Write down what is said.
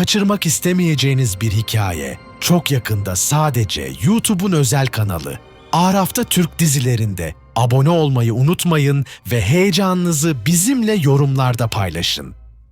kaçırmak istemeyeceğiniz bir hikaye. Çok yakında sadece YouTube'un özel kanalı. Araf'ta Türk dizilerinde abone olmayı unutmayın ve heyecanınızı bizimle yorumlarda paylaşın.